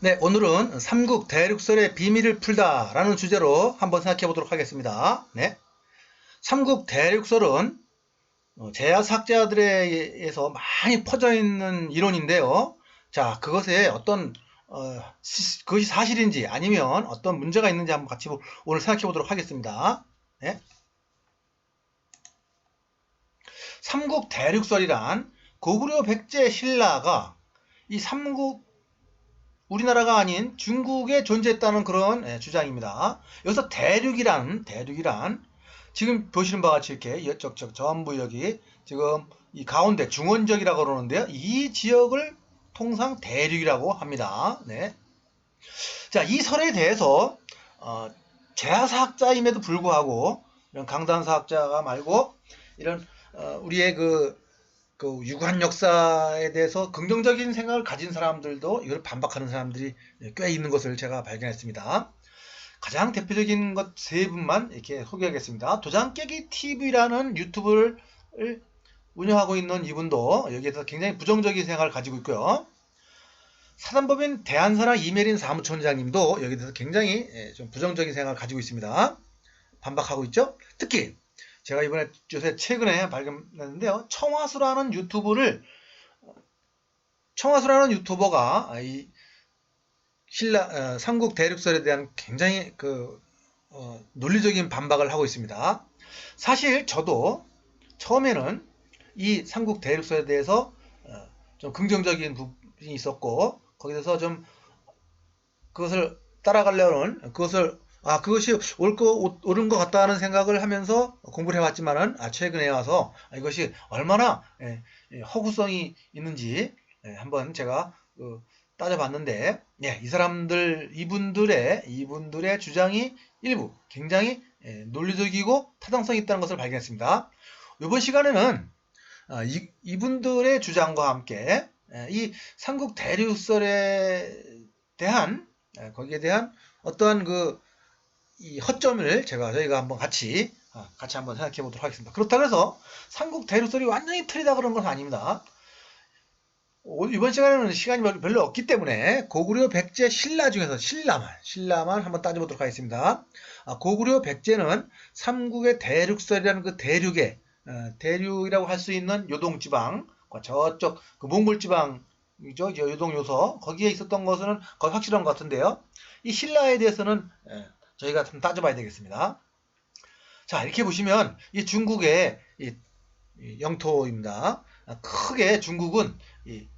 네, 오늘은 삼국 대륙설의 비밀을 풀다라는 주제로 한번 생각해 보도록 하겠습니다. 네. 삼국 대륙설은 어, 제야사학자들에 의해서 많이 퍼져 있는 이론인데요. 자, 그것에 어떤 어, 시- 그것이 사실인지 아니면 어떤 문제가 있는지 한번 같이 보- 오늘 생각해 보도록 하겠습니다. 네. 삼국 대륙설이란 고구려 백제 신라가 이 삼국 우리나라가 아닌 중국에 존재했다는 그런 예, 주장입니다. 여기서 대륙이란 대륙이란 지금 보시는 바와 같이 이렇게 전부 여기 지금 이 가운데 중원적이라고 그러는데요. 이 지역을 통상 대륙이라고 합니다. 네. 자, 이 설에 대해서 어, 제야사학자임에도 불구하고 이런 강단사학자가 말고 이런 어, 우리의 그, 그 유관 역사에 대해서 긍정적인 생각을 가진 사람들도 이걸 반박하는 사람들이 꽤 있는 것을 제가 발견했습니다. 가장 대표적인 것 세 분만 이렇게 소개하겠습니다. 도장 깨기 TV라는 유튜브를 운영하고 있는 이분도 여기에 서 굉장히 부정적인 생각을 가지고 있고요. 사단법인 대한사랑 이메린 사무총장님도 여기에 대해서 굉장히 예, 좀 부정적인 생각을 가지고 있습니다. 반박하고 있죠. 특히 제가 이번에 요새 최근에 발견했는데요. 청화수라는 유튜브를 청화수라는 유튜버가 이 신라 어, 삼국 대륙설에 대한 굉장히 그 어, 논리적인 반박을 하고 있습니다. 사실 저도 처음에는 이 삼국 대륙설에 대해서 어, 좀 긍정적인 부분이 있었고 거기서 좀 그것을 따라가려는 그것을 아 그것이 옳고 옳은 것 같다는 생각을 하면서 공부를 해왔지만은 아 최근에 와서 아, 이것이 얼마나 예, 예, 허구성이 있는지 예, 한번 제가 그, 따져봤는데 예, 이 사람들 이분들의 이분들의 주장이 일부 굉장히 예, 논리적이고 타당성이 있다는 것을 발견했습니다. 이번 시간에는 아, 이, 이분들의 주장과 함께 예, 이 삼국 대륙설에 대한 예, 거기에 대한 어떠한 그 이 허점을 제가 저희가 한번 같이 아, 같이 한번 생각해 보도록 하겠습니다. 그렇다고 해서 삼국 대륙설이 완전히 틀리다 그런 건 아닙니다. 오- 이번 시간에는 시간이 별- 별로 없기 때문에 고구려 백제 신라 중에서 신라만 신라만 한번 따져보도록 하겠습니다. 아, 고구려 백제는 삼국의 대륙설이라는 그 대륙의 어, 대륙이라고 할 수 있는 요동 지방과 저쪽 그 몽골 지방이죠 저 요동요소 거기에 있었던 것은 거의 확실한 것 같은데요. 이 신라에 대해서는 예, 저희가 좀 따져봐야 되겠습니다. 자 이렇게 보시면 이 중국의 이- 이 영토입니다. 아, 크게 중국은 이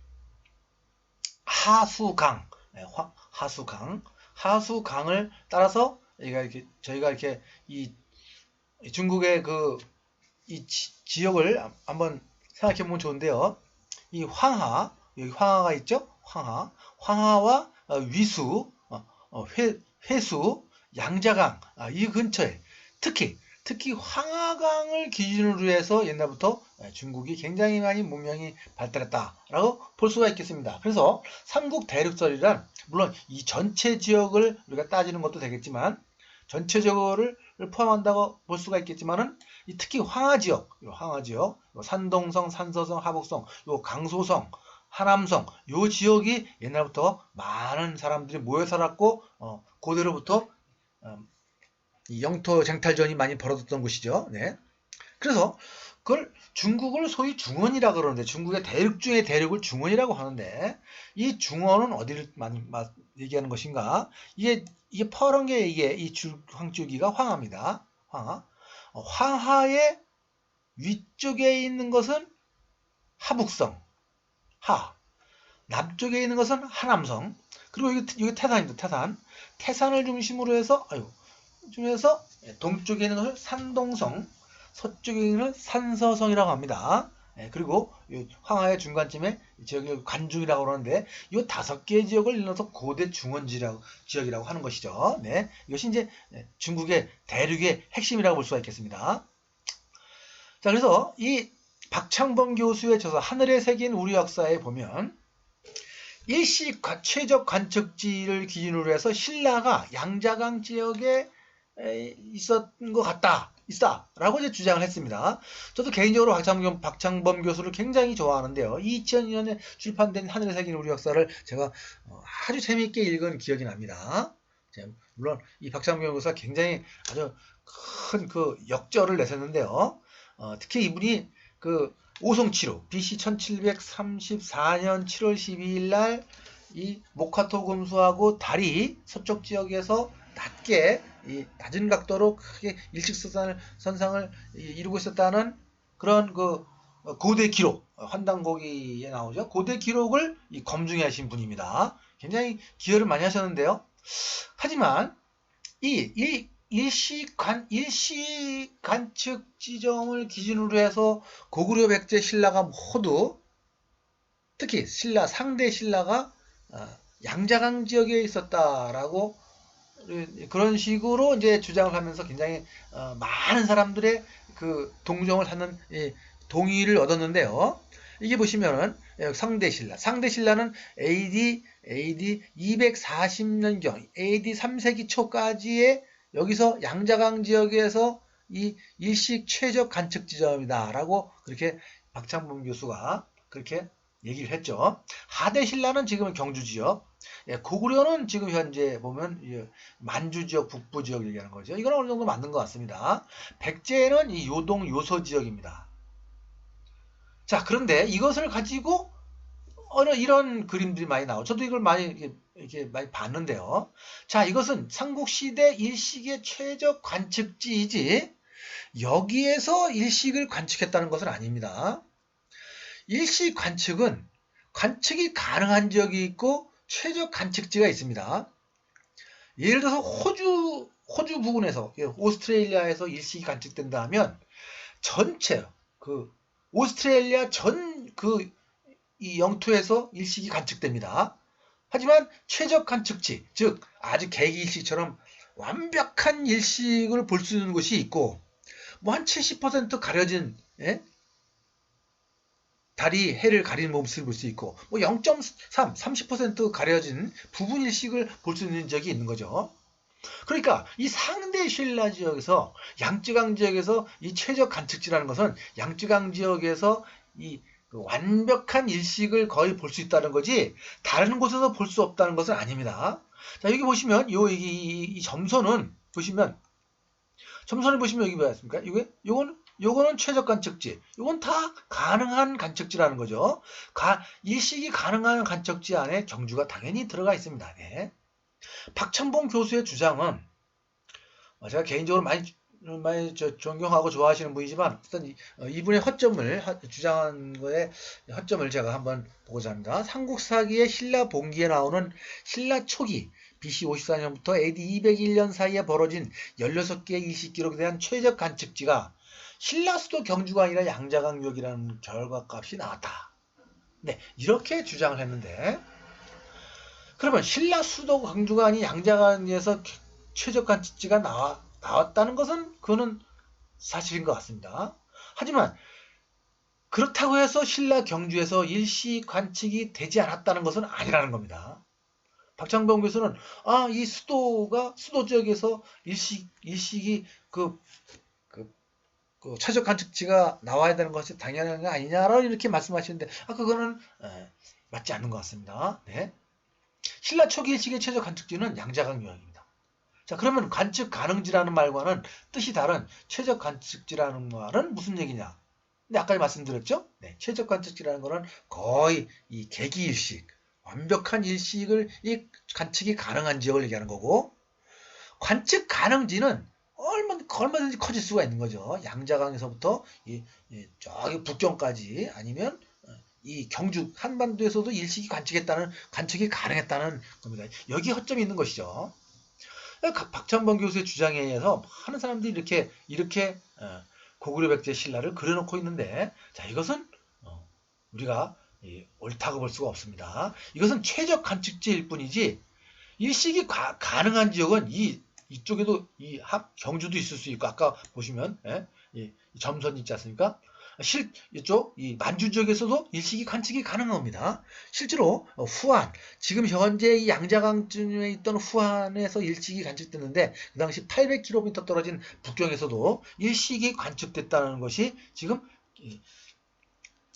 하수강, 네, 화- 하수강, 하수강을 따라서 저희가 이렇게 저희가 이렇게 이, 이 중국의 그 이 지역을 한번 생각해 보면 좋은데요. 이 황하 여기 황하가 있죠? 황하, 황하와 어, 위수, 어, 어, 회, 회수, 양자강 아, 이 근처에 특히 특히 황하강을 기준으로 해서 옛날부터 중국이 굉장히 많이 문명이 발달했다라고 볼 수가 있겠습니다. 그래서 삼국 대륙설이란 물론 이 전체 지역을 우리가 따지는 것도 되겠지만 전체적으로를 포함한다고 볼 수가 있겠지만은 이 특히 황하 지역, 요 황하 지역, 요 산동성, 산서성, 하북성, 요 강소성, 하남성, 요 지역이 옛날부터 많은 사람들이 모여 살았고 어, 고대로부터 어, 이 영토 쟁탈전이 많이 벌어졌던 곳이죠. 네. 그래서 그걸 중국을 소위 중원이라 그러는데 중국의 대륙 중의 대륙을 중원이라고 하는데 이 중원은 어디를 얘기하는 것인가? 이게 이게 파란 게 이게 이 줄, 황줄기가 황하입니다. 황하. 어, 황하의 위쪽에 있는 것은 하북성, 하. 남쪽에 있는 것은 하남성. 그리고 여기, 여기 태산입니다. 태산. 태산을 중심으로 해서 아유 중에서 동쪽에 있는 것을 산동성, 서쪽에 있는 것을 산서성이라고 합니다. 예, 그리고 이 황하의 중간쯤에 지역을 관중이라고 그러는데 이 다섯 개의 지역을 일러서 고대 중원지라고 지역이라고 하는 것이죠. 네, 이것이 이제 중국의 대륙의 핵심이라고 볼 수가 있겠습니다. 자, 그래서 이 박창범 교수의 저서 하늘에 새긴 우리 역사에 보면 일시 관- 최적 관측지를 기준으로 해서 신라가 양자강 지역에 에, 있었던 것 같다. 있다라고 이제 주장을 했습니다. 저도 개인적으로 박창범, 박창범 교수를 굉장히 좋아하는데요. 2002년에 출판된 하늘의 새긴 우리 역사를 제가 어, 아주 재미있게 읽은 기억이 납니다. 제- 물론 이 박창범 교수가 굉장히 아주 큰 그 역절을 내셨는데요. 어, 특히 이분이 그 오송치루 BC 1734년 7월 12일 날 이 모카토 금수하고 달이 서쪽 지역에서 낮게 이 낮은 각도로 크게 일직선상을 선상을 이- 이루고 있었다는 그런 그 어, 고대 기록 어, 환단고기에 나오죠. 고대 기록을 이 검증해 하신 분입니다. 굉장히 기여를 많이 하셨는데요. 하지만 이, 이 일시관 일시 관측 지점을 기준으로 해서 고구려 백제 신라가 모두 특히 신라 상대 신라가 어, 양자강 지역에 있었다라고 그런 식으로 이제 주장을 하면서 굉장히 어, 많은 사람들의 그 동정을 하는 이 동의를 얻었는데요. 이게 보시면은 예, 상대 신라, 상대 신라는 AD AD 240년경, AD 3세기 초까지의 여기서 양자강 지역에서 이 일식 최적 관측 지점이다라고 그렇게 박창범 교수가 그렇게 얘기를 했죠. 하대 신라는 지금은 경주 지역, 예, 고구려는 지금 현재 보면 이 만주 지역, 북부 지역 얘기하는 거죠. 이건 어느 정도 맞는 것 같습니다. 백제는 이 요동 요서 지역입니다. 자, 그런데 이것을 가지고 어느 이런 그림들이 많이 나오죠. 저도 이걸 많이 이렇게, 이렇게 많이 봤는데요. 자, 이것은 삼국시대 일식의 최적 관측지이지 여기에서 일식을 관측했다는 것은 아닙니다. 일식 관측은 관측이 가능한 지역이 있고 최적 관측지가 있습니다. 예를 들어서 호주 호주 부근에서 예, 오스트레일리아에서 일식이 관측된다 하면 전체 그 오스트레일리아 전그 이 영토에서 일식이 관측됩니다. 하지만 최적 관측지, 즉 아주 개기일식처럼 완벽한 일식을 볼 수 있는 곳이 있고 뭐 한 70% 가려진 예? 달이 해를 가리는 모습을 볼 수 있고 뭐 0.3, 30% 가려진 부분 일식을 볼 수 있는 적이 있는 거죠. 그러니까 이 상대 신라 지역에서 양쯔강 지역에서 이 최적 관측지라는 것은 양쯔강 지역에서 이 그 완벽한 일식을 거의 볼 수 있다는 거지 다른 곳에서 볼 수 없다는 것은 아닙니다. 자 여기 보시면 요 이, 이, 이 점선은 보시면 점선을 보시면 여기 뭐가 있습니까? 이게 요거는 요거는 최적 관측지. 요건 다 가능한 관측지라는 거죠. 가, 일식이 가능한 관측지 안에 경주가 당연히 들어가 있습니다. 네. 박창봉 교수의 주장은 어, 제가 개인적으로 많이 많이 저 존경하고 좋아하시는 분이지만 어떤 이- 어, 이분의 허점을 하- 주장한 거에 허점을 제가 한번 보고자 합니다. 삼국사기의 신라 봉기에 나오는 신라 초기 BC 54년부터 AD 201년 사이에 벌어진 16개의 일식 기록에 대한 최적 관측지가 신라 수도 경주가 아니라 양자강 유역이라는 결과값이 나왔다. 네, 이렇게 주장을 했는데 그러면 신라 수도 경주가 아닌 양자강에서 최적 관측지가 나와, 나왔다는 것은 그거는 사실인 것 같습니다. 하지만 그렇다고 해서 신라 경주에서 일시 관측이 되지 않았다는 것은 아니라는 겁니다. 박창범 교수는 아 이 수도가 수도 지역에서 일식 일식이 그, 그, 그 최적 관측지가 나와야 되는 것이 당연한 거 아니냐라고 이렇게 말씀하시는데 아 그거는 에, 맞지 않는 것 같습니다. 네. 신라 초기 일식의 최적 관측지는 양자강 유역입니다. 자 그러면 관측 가능지라는 말과는 뜻이 다른 최적 관측지라는 말은 무슨 얘기냐? 근데 아까 말씀드렸죠? 네, 최적 관측지라는 거는 거의 이 개기 일식, 완벽한 일식을 이 관측이 가능한 지역을 얘기하는 거고 관측 가능지는 얼마, 얼마든지 커질 수가 있는 거죠. 양자강에서부터 이, 이 저기 북경까지 아니면 어, 이 경주 한반도에서도 일식이 관측했다는 관측이 가능했다는 겁니다. 여기 허점이 있는 것이죠. 가- 박찬범 교수의 주장에 의해서 많은 사람들이 이렇게 이렇게 어, 고구려 백제 신라를 그려놓고 있는데 자 이것은 어, 우리가 이, 옳다고 볼 수가 없습니다. 이것은 최적 관측지일 뿐이지 일식이 가, 가능한 지역은 이 이쪽에도 이 합 경주도 있을 수 있고 아까 보시면 예, 이, 이 점선 있지 않습니까? 실 이쪽 이 만주 지역에서도 일식이 관측이 가능한 겁니다. 실제로 어, 후안 지금 현재 이 양자강쯤에 있던 후안에서 일식이 관측됐는데 그 당시 800km 떨어진 북경에서도 일식이 관측됐다는 것이 지금 이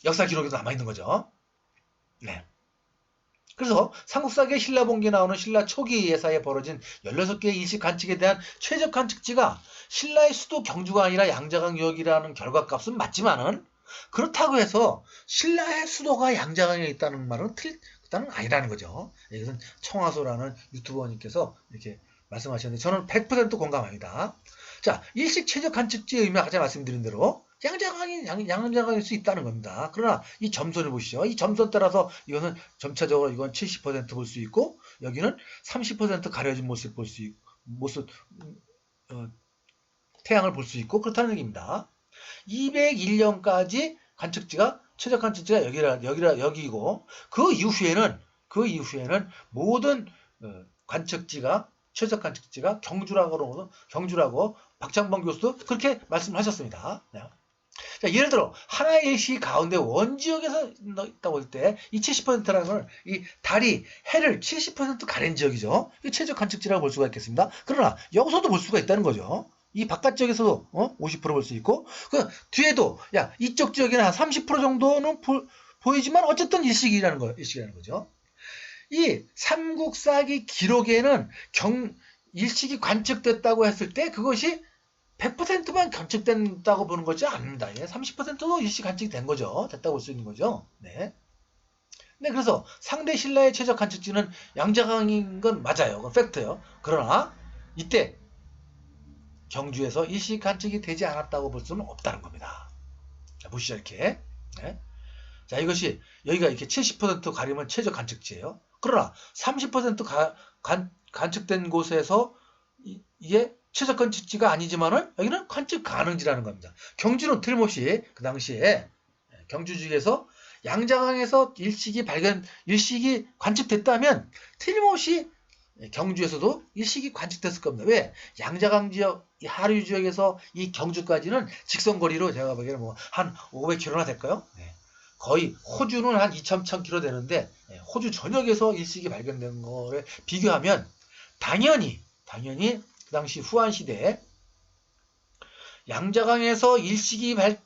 역사 기록에도 남아 있는 거죠. 네. 그래서 삼국사기의 신라 봉기에 나오는 신라 초기 예사에 벌어진 16개의 일식 관측에 대한 최적 관측지가 신라의 수도 경주가 아니라 양자강 유역이라는 결과값은 맞지만은 그렇다고 해서 신라의 수도가 양자강에 있다는 말은 틀리다는 아니라는 거죠. 이것은 청화소라는 유튜버님께서 이렇게 말씀하셨는데 저는 100% 공감합니다. 자, 일식 최적 관측지의 의미 아까 말씀드린 대로 양자강이 양, 양자강일 수 있다는 겁니다. 그러나 이 점선을 보시죠. 이 점선 따라서 이거는 점차적으로 이건 70%볼 수 있고 여기는 30% 가려진 모습 볼 수 있고 모습 어, 태양을 볼 수 있고 그렇다는 얘기입니다. 201년까지 관측지가 최적 관측지가 여기라 여기라 여기고 그 이후에는 그 이후에는 모든 어, 관측지가 최적 관측지가 경주라고 경주라고 박창범 교수도 그렇게 말씀하셨습니다. 네. 자, 예를 들어 하나의 일시 가운데 원지역에서 있다고 할 때 이 70%라는 건이 달이 해를 70% 가린 지역이죠. 이 최적 관측지라고 볼 수가 있겠습니다. 그러나 여기서도 볼 수가 있다는 거죠. 이 바깥 지역에서도 어? 50%볼 수 있고 그 뒤에도 야 이쪽 한30% 정도는 보, 보이지만 어쨌든 일식이라는 거 일식이라는 거죠. 이 삼국사기 기록에는 경 일식이 관측됐다고 했을 때 그것이 100%만 관측된다고 보는 거지 않습니다. 예, 30%도 일시 관측이 된 거죠. 됐다고 볼 수 있는 거죠. 네. 네, 그래서 상대 신라의 최적 관측지는 양자강인 건 맞아요. 그건 팩트예요. 그러나 이때 경주에서 일시 관측이 되지 않았다고 볼 수는 없다는 겁니다. 자, 보시죠, 이렇게. 네. 자, 이것이 여기가 이렇게 70% 가리면 최적 관측지예요. 그러나 30% 가, 관, 관측된 곳에서 이, 이게 최적 관측지가 아니지만은 여기는 관측 가능지라는 겁니다. 경주는 틀림없이 그 당시에 경주지에서 양자강에서 일식이 발견, 일식이 관측됐다면 틀림없이 경주에서도 일식이 관측됐을 겁니다. 왜? 양자강 지역, 하류 지역에서 이 경주까지는 직선거리로 제가 보기에는 뭐 한 500km나 될까요? 네. 거의 호주는 한 2,000km 되는데 네, 호주 전역에서 일식이 발견된 거를 비교하면 당연히 당연히 그 당시 후한 시대에 양자강에서 일식이 발,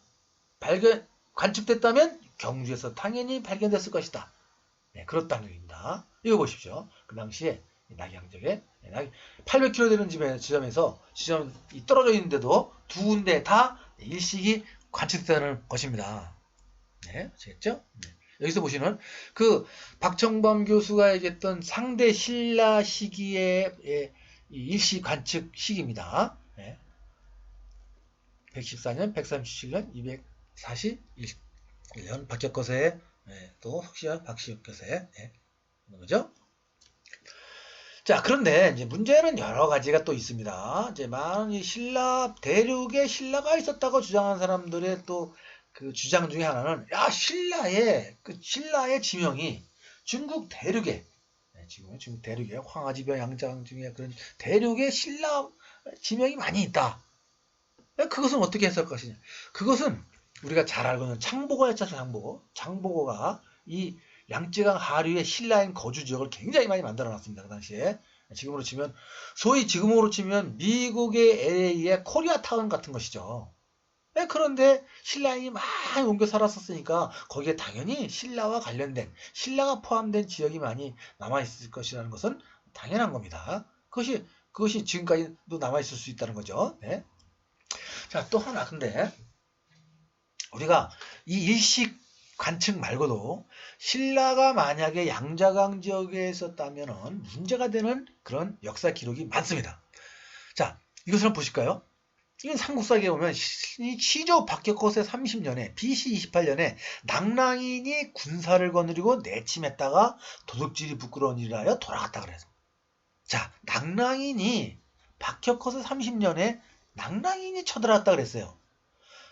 발견, 관측됐다면 경주에서 당연히 발견됐을 것이다. 네, 그렇다는 얘기입니다. 이거 보십시오. 그 당시에 낙양적에 800km 되는 지점에서 지점 떨어져 있는데도 두 군데 다 일식이 관측되는 것입니다. 네, 아시겠죠? 네. 여기서 보시는 그 박정범 교수가 얘기했던 상대 신라 시기의 일시 관측 시기입니다. 네. 114년, 137년, 241년 박격거세 네, 또 혹시나 박시혁거세 네. 거죠. 자, 그런데 이제 문제는 여러 가지가 또 있습니다. 이제 많은 신라 대륙에 신라가 있었다고 주장하는 사람들의 또 그 주장 중에 하나는 야 신라의 그 신라의 지명이 중국 대륙에 지금 중국 대륙에 황하지병 양장 중에 그런 대륙에 신라 지명이 많이 있다. 그것은 어떻게 했을 것이냐? 그것은 우리가 잘 알고 있는 창보고였잖아요. 창보고. 창보고가 이 양쯔강 하류의 신라인 거주 지역을 굉장히 많이 만들어 놨습니다. 그 당시에. 지금으로 치면 소위 지금으로 치면 미국의 LA의 코리아타운 같은 것이죠. 네, 그런데 신라인이 많이 옮겨 살았었으니까 거기에 당연히 신라와 관련된 신라가 포함된 지역이 많이 남아 있을 것이라는 것은 당연한 겁니다. 그것이 그것이 지금까지도 남아 있을 수 있다는 거죠. 네. 자, 또 하나 근데 우리가 이 일식 관측 말고도 신라가 만약에 양자강 지역에 있었다면 문제가 되는 그런 역사 기록이 많습니다. 자, 이것을 한번 보실까요? 이건 삼국사기에 보면 시조 박격호세 30년에 BC 28년에 낙랑인이 군사를 거느리고 내침했다가 도둑질이 부끄러운 일을 하여 돌아갔다 그래서 자 낙랑인이 박격호세 30년에 낙랑인이 쳐들어갔다 그랬어요.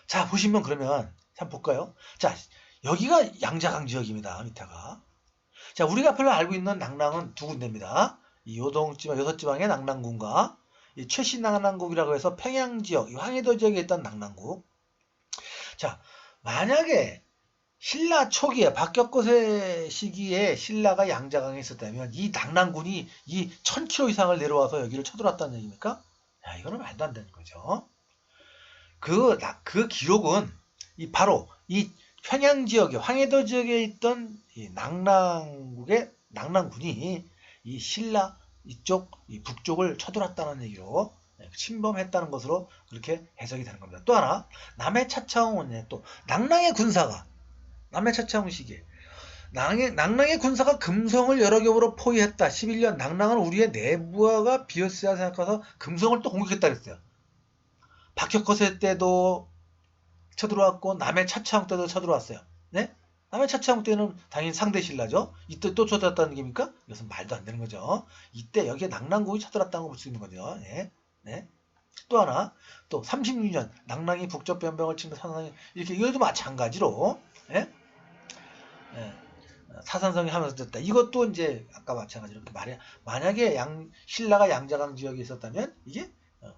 자 보시면 그러면 한번 볼까요? 자 여기가 양자강 지역입니다. 밑에가 자 우리가 별로 알고 있는 낙랑은 두 군데입니다. 이 요동지방 여섯 지방의 낙랑군과 최신 낙랑국이라고 해서 평양 지역, 황해도 지역에 있던 낙랑국. 자, 만약에 신라 초기에 박격거세 시기에 신라가 양자강에 있었다면 이 낙랑군이 이 1000km 이상을 내려와서 여기를 쳐들어왔다는 얘기입니까? 야, 이거는 말도 안 되는 거죠. 그, 나- 그 기록은 이 바로 이 평양 지역에 황해도 지역에 있던 이 낙랑국의 낙랑군이 이 신라 이쪽 이 북쪽을 쳐들어왔다는 얘기로 네, 침범했다는 것으로 그렇게 해석이 되는 겁니다. 또 하나 남해 차차홍은 또 낙랑의 군사가 남해 차차홍 시기에 낙랑의, 낙랑의 군사가 금성을 여러 겹으로 포위했다. 11년 낙랑은 우리의 내부하가 비었어야 생각해서 금성을 또 공격했다 그랬어요. 박혁거세 때도 쳐들어왔고 남해 차차홍 때도 쳐들어왔어요. 네? 남해 차차홍 때는 당연히 상대 신라죠. 이때 또 쳐들어왔다는 얘기입니까? 이것은 말도 안 되는 거죠. 이때 여기에 낙랑국이 쳐들어왔다는 걸 볼 수 있는 거죠. 네. 네. 또 하나 또 36년 낙랑이 북쪽 변병을 치면 사산성이 이렇게 이것도 마찬가지로 예? 예. 사산성이 하면서 됐다. 이것도 이제 아까 마찬가지로 말해 만약에 양 신라가 양자강 지역에 있었다면 이게 어,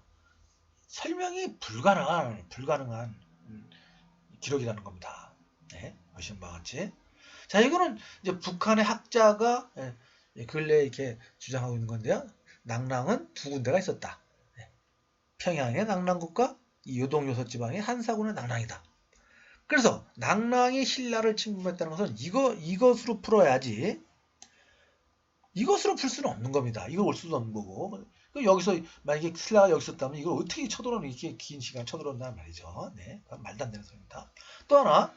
설명이 불가능한 불가능한 음, 기록이라는 겁니다. 네, 보시는 바와 같이. 자, 이거는 이제 북한의 학자가 예, 예, 근래 이렇게 주장하고 있는 건데요. 낙랑은 두 군데가 있었다. 네. 평양의 낙랑국과 이 요동요소 지방의 한사군의 낙랑이다. 그래서 낙랑이 신라를 침범했다는 것은 이거 이것으로 풀어야지. 이것으로 풀 수는 없는 겁니다. 이걸 올 수도 없는 거고. 그 여기서 만약에 신라가 여기 있었다면 이걸 어떻게 쳐들어오는 이렇게 긴 시간 쳐들어온다는 말이죠. 네, 말도 안 되는 소리입니다. 또 하나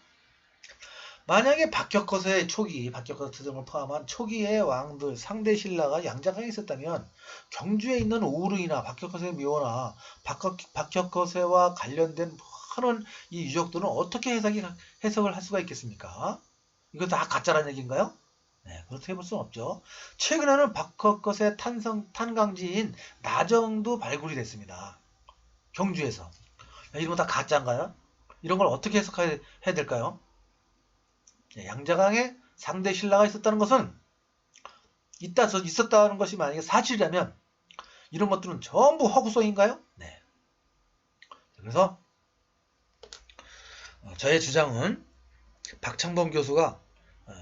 만약에 박격거세의 초기, 박격거세 등을 포함한 초기의 왕들 상대 신라가 양자강에 있었다면 경주에 있는 오르이나 박격거세 묘나 박격, 박격거세와 관련된 많은 이 유적들은 어떻게 해석이, 해석을 할 수가 있겠습니까? 이거 다 가짜라는 얘기인가요? 네, 그렇게 해볼 수는 없죠. 최근에는 박격거세 탄성, 탄광지인 나정도 발굴이 됐습니다. 경주에서. 야, 이런 거 다 가짜인가요? 이런 걸 어떻게 해석해야 해야 될까요? 네, 양자강에 상대 신라가 있었다는 것은 있다, 저 있었다는 것이 만약에 사실이라면 이런 것들은 전부 허구성인가요? 네. 그래서 어, 저의 주장은 박창범 교수가 어,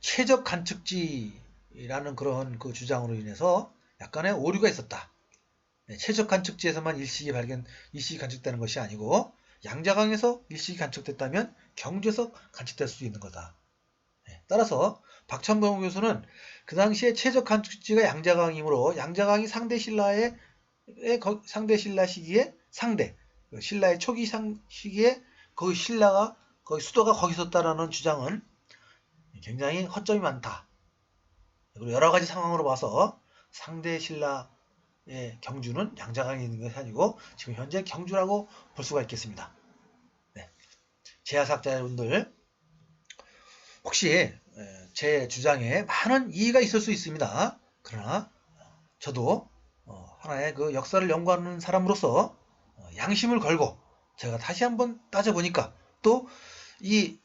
최적 관측지라는 그런 그 주장으로 인해서 약간의 오류가 있었다. 네, 최적 관측지에서만 일식이 발견, 일식이 관측되는 것이 아니고 양자강에서 일식이 관측됐다면 경주에서 관측될 수 있는 거다. 네, 따라서 박찬범 교수는 그 당시에 최적 관측지가 양자강이므로 양자강이 상대 신라의 상대 신라 시기에 상대 그 신라의 초기 상, 시기에 거기 신라가 거기 수도가 거기 있었다라는 주장은 굉장히 허점이 많다. 그리고 여러 가지 상황으로 봐서 상대 신라의 경주는 양자강에 있는 것이 아니고 지금 현재 경주라고 볼 수가 있겠습니다. 네. 제야사학자 여러분들 혹시 에, 제 주장에 많은 이의가 있을 수 있습니다. 그러나 저도 어, 하나의 그 역사를 연구하는 사람으로서 어, 양심을 걸고 제가 다시 한번 따져보니까 또 이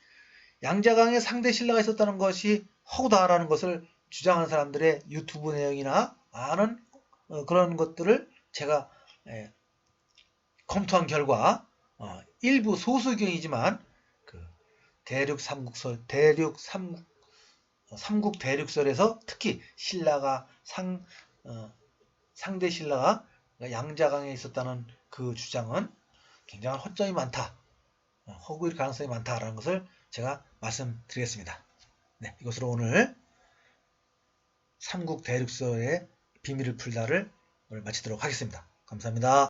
양자강에 상대 신라가 있었다는 것이 허구다라는 것을 주장하는 사람들의 유튜브 내용이나 많은 어, 그런 것들을 제가 에, 검토한 결과 어, 일부 소수경이지만 그 대륙 삼국설 대륙 삼국 어, 삼국 대륙설에서 특히 신라가 상 어, 상대 신라가 양자강에 있었다는 그 주장은 굉장한 허점이 많다. 어, 허구일 가능성이 많다라는 것을 제가 말씀드리겠습니다. 네, 이것으로 오늘 삼국 대륙설의 비밀을 풀다를 오늘 마치도록 하겠습니다. 감사합니다.